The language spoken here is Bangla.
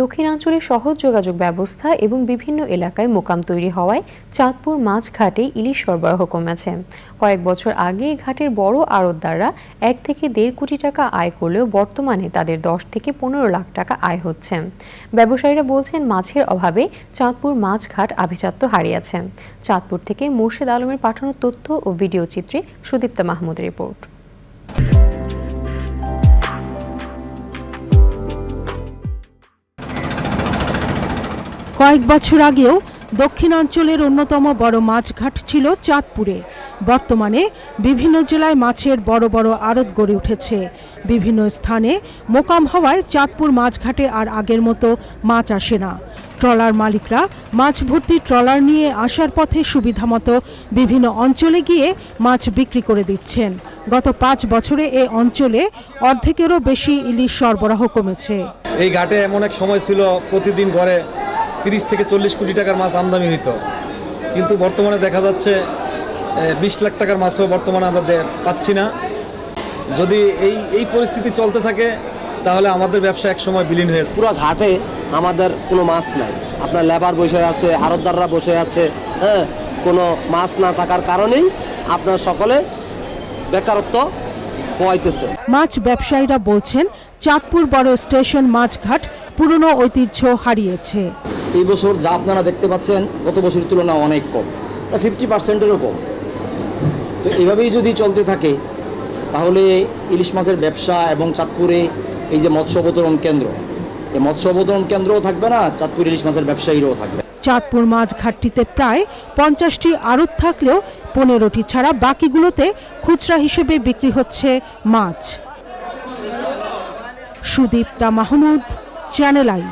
দক্ষিণাঞ্চলে সহজ যোগাযোগ ব্যবস্থা এবং বিভিন্ন এলাকায় মোকাম তৈরি হওয়ায় চাঁদপুর মাছ ঘাটে ইলিশ সরবরাহ কমেছে। কয়েক বছর আগে ঘাটের বড় আড়তদাররা এক থেকে দেড় কোটি টাকা আয় করলেও বর্তমানে তাদের দশ থেকে পনেরো লাখ টাকা আয় হচ্ছে। ব্যবসায়ীরা বলছেন, মাছের অভাবে চাঁদপুর মাছ ঘাট আভিজাত্য হারিয়েছে। চাঁদপুর থেকে মুর্শিদ আলমের পাঠানো তথ্য ও ভিডিও চিত্রে সুদীপ্তা মাহমুদ রিপোর্ট। কয়েক বছর আগেও দক্ষিণাঞ্চলের অন্যতম বড় মাছঘাট ছিল চাঁদপুরে। বর্তমানে বিভিন্ন জেলায় মাছের বড় বড় আড়ত গড়ে উঠেছে। বিভিন্ন স্থানে মোকাম হওয়ায় চাঁদপুর মাছঘাটে আর আগের মতো মাছ আসে না। ট্রলার মালিকরা মাছ ভর্তি ট্রলার নিয়ে আসার পথে সুবিধামতো বিভিন্ন অঞ্চলে গিয়ে মাছ বিক্রি করে দিচ্ছেন। গত পাঁচ বছরে এ অঞ্চলে অর্ধেকেরও বেশি ইলিশ সরবরাহ কমেছে। এই ঘাটে এমন এক সময় ছিল, প্রতিদিন গড়ে তিরিশ থেকে চল্লিশ কোটি টাকার মাছ আমদানি হইতো। কিন্তু বর্তমানে দেখা যাচ্ছে বিশ লাখ টাকার মাছও বর্তমানে আমরা পাচ্ছি না। যদি এই এই পরিস্থিতি চলতে থাকে তাহলে আমাদের ব্যবসা এক সময় বিলীন হয়ে পুরো ঘাটে আমাদের কোনো মাছ নাই। আপনার লেবার বসে আছে আড়তদাররা বসে আছে হ্যাঁ? কোনো মাছ না থাকার কারণেই আপনার সকলে বেকারত্ব পোয়াইতেছে মাছ ব্যবসায়ীরা বলছেন চাঁদপুর বড় স্টেশন মাছঘাট পুরনো ঐতিহ্য হারিয়েছে। এই বছর যা আপনারা দেখতে পাচ্ছেন, গত বছরের তুলনায় অনেক কম। তা ফিফটি পার্সেন্টেরও কম। তো এভাবেই যদি চলতে থাকে, তাহলে ইলিশ মাছের ব্যবসা এবং চাঁদপুরে এই যে মৎস্য অবতরণ কেন্দ্র, এই মৎস্য অবতরণ কেন্দ্রও থাকবে না, চাঁদপুর ইলিশ মাছের ব্যবসায়ীরাও থাকবে। চাঁদপুর মাছঘাটটিতে প্রায় পঞ্চাশটি আড়ত থাকলেও পনেরোটি ছাড়া বাকিগুলোতে খুচরা হিসেবে বিক্রি হচ্ছে মাছ। Sudipta Mahmud channel I